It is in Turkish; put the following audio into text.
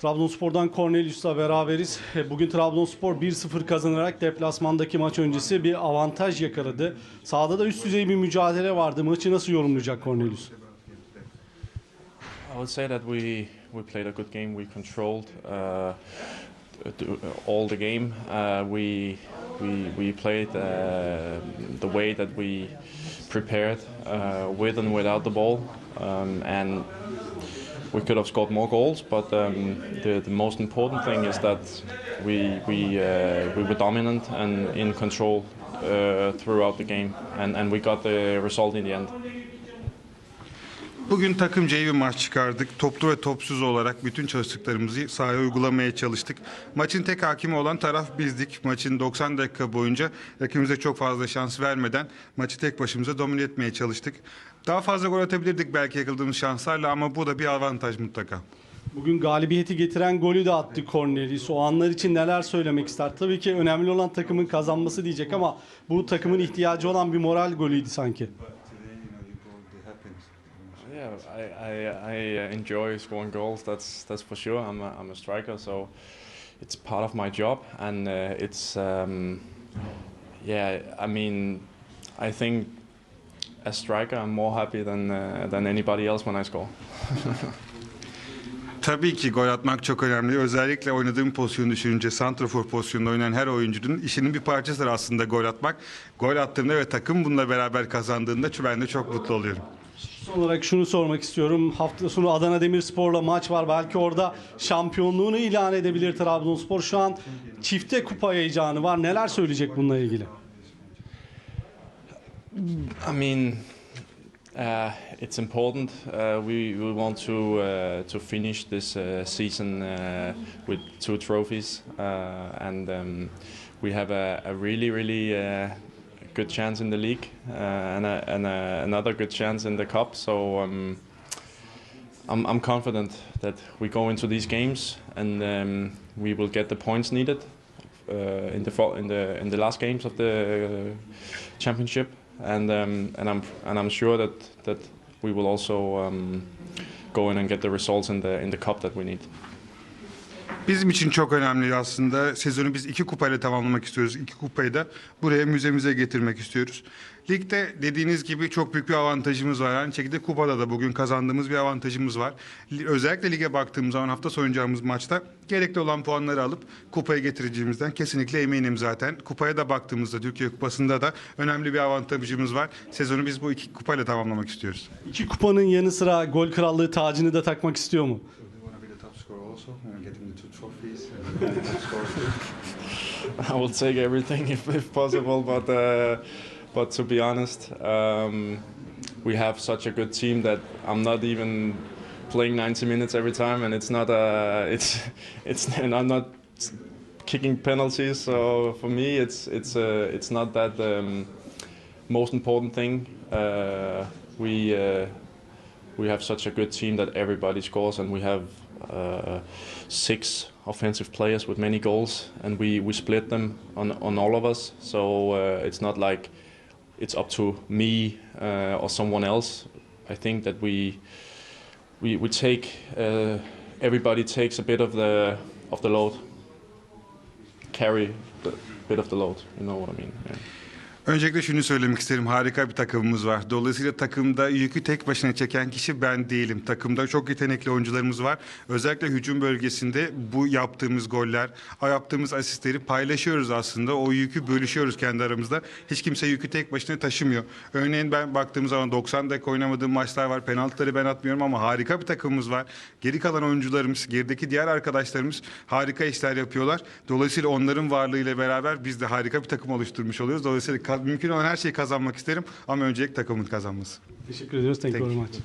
Trabzonspor'dan Cornelius'la beraberiz. Bugün Trabzonspor 1-0 kazanarak deplasmandaki maç öncesi bir avantaj yakaladı. Sahada da üst düzey bir mücadele vardı. Maçı nasıl yorumlayacak Cornelius? I would say that we we played a good game. We controlled uh, all the game. Uh, we we we played uh, the way that we prepared uh, with and without the ball, um, and we could have scored more goals. But um, the the most important thing is that we we uh, we were dominant and in control uh, throughout the game, and and we got the result in the end. Bugün takımca iyi bir maç çıkardık. Toplu ve topsuz olarak bütün çalıştıklarımızı sahaya uygulamaya çalıştık. Maçın tek hakimi olan taraf bizdik. Maçın 90 dakika boyunca rakibimize çok fazla şans vermeden maçı tek başımıza domine etmeye çalıştık. Daha fazla gol atabilirdik belki yakaladığımız şanslarla ama bu da bir avantaj mutlaka. Bugün galibiyeti getiren golü de attı Cornelius. O anlar için neler söylemek ister? Tabii ki önemli olan takımın kazanması diyecek ama bu takımın ihtiyacı olan bir moral golüydü sanki. Yeah, I, I, I uh, enjoy scoring goals. That's that's for sure. I'm a, I'm a striker, so it's part of my job, and uh, it's um, yeah. I mean, I think as striker, I'm more happy than uh, than anybody else when I score. Tabii ki gol atmak çok önemli. Özellikle oynadığım pozisyonu düşününce santrafor pozisyonunda oynayan her oyuncunun işinin bir parçasıdır aslında gol atmak. Gol attığımda ve takım bununla beraber kazandığında ben de çok mutlu oluyorum. Son olarak şunu sormak istiyorum. Hafta sonu Adana Demirspor'la maç var. Belki orada şampiyonluğunu ilan edebilir Trabzonspor. Şu an çifte kupa heyecanı var. Neler söyleyecek bununla ilgili? I mean, uh, it's important. Uh, we we want to uh, to finish this uh, season uh, with two trophies, uh, and um, we have a, a really really uh, good chance in the league uh, and a, and a, another good chance in the cup. So. Um, I'm, I'm confident that we go into these games and um, we will get the points needed uh, in the in the in the last games of the championship, and um, and I'm and I'm sure that that we will also um, go in and get the results in the in the cup that we need. Bizim için çok önemli aslında. Sezonu biz iki kupayla tamamlamak istiyoruz. İki kupayı da buraya müzemize getirmek istiyoruz. Ligde dediğiniz gibi çok büyük bir avantajımız var. Aynı şekilde kupada da bugün kazandığımız bir avantajımız var. Li- Özellikle lige baktığımız zaman hafta sonu oynayacağımız maçta gerekli olan puanları alıp kupaya getireceğimizden kesinlikle eminim zaten. Kupaya da baktığımızda Türkiye Kupası'nda da önemli bir avantajımız var. Sezonu biz bu iki kupayla tamamlamak istiyoruz. İki kupanın yanı sıra gol krallığı tacını da takmak istiyor mu? Also and getting the two trophies and the top scorer. I will take everything if, if possible, but uh, but to be honest, um, we have such a good team that I'm not even playing 90 minutes every time, and it's not uh, it's it's and I'm not kicking penalties. So for me, it's it's uh, it's not that um, most important thing. Uh, we uh, we have such a good team that everybody scores, and we have uh, six offensive players with many goals, and we, we split them on, on all of us. So uh, it's not like it's up to me uh, or someone else. I think that we we, we take uh, everybody takes a bit of the of the load, carry a bit of the load. You know what I mean? Yeah. Öncelikle şunu söylemek isterim. Harika bir takımımız var. Dolayısıyla takımda yükü tek başına çeken kişi ben değilim. Takımda çok yetenekli oyuncularımız var. Özellikle hücum bölgesinde bu yaptığımız goller, yaptığımız asistleri paylaşıyoruz aslında. O yükü bölüşüyoruz kendi aramızda. Hiç kimse yükü tek başına taşımıyor. Örneğin ben baktığım zaman 90 dakika oynamadığım maçlar var. Penaltıları ben atmıyorum ama harika bir takımımız var. Geri kalan oyuncularımız, gerideki diğer arkadaşlarımız harika işler yapıyorlar. Dolayısıyla onların varlığıyla beraber biz de harika bir takım oluşturmuş oluyoruz. Dolayısıyla mümkün olan her şeyi kazanmak isterim ama öncelik takımın kazanması. Teşekkür ediyoruz. Thank you Thank very you. much.